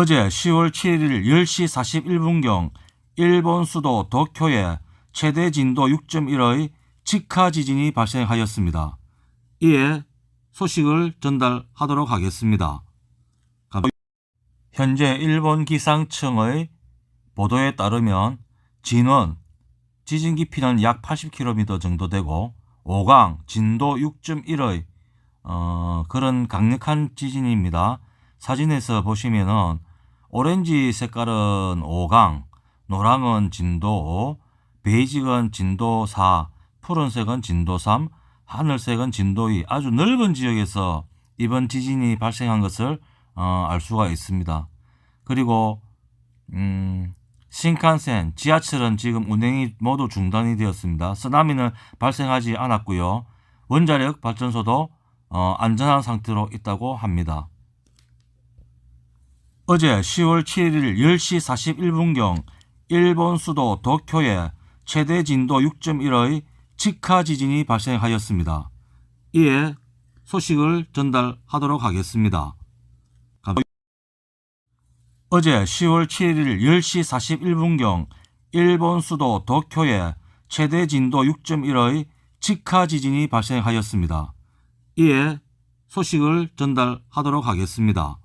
어제 10월 7일 10시 41분경 일본 수도 도쿄에 최대 진도 6.1의 직하 지진이 발생하였습니다. 이에 소식을 전달하도록 하겠습니다. 감- 현재 일본 기상청의 보도에 따르면 진원 지진 깊이는 약 80km 정도 되고 5강 진도 6.1의 어, 그런 강력한 지진입니다. 사진에서 보시면은 오렌지 색깔은 5강, 노랑은 진도 5, 베이직은 진도 4, 푸른색은 진도 3, 하늘색은 진도 2 아주 넓은 지역에서 이번 지진이 발생한 것을 어, 알 수가 있습니다. 그리고 음, 신칸센, 지하철은 지금 운행이 모두 중단이 되었습니다. 쓰나미는 발생하지 않았고요. 원자력 발전소도 어, 안전한 상태로 있다고 합니다. 어제 10월 7일 10시 41분경 일본 수도 도쿄에 최대 진도 6.1의 직하 지진이 발생하였습니다. 이에 소식을 전달하도록 하겠습니다. 감- 어제 10월 7일 10시 41분경 일본 수도 도쿄에 최대 진도 6.1의 직하 지진이 발생하였습니다. 이에 소식을 전달하도록 하겠습니다.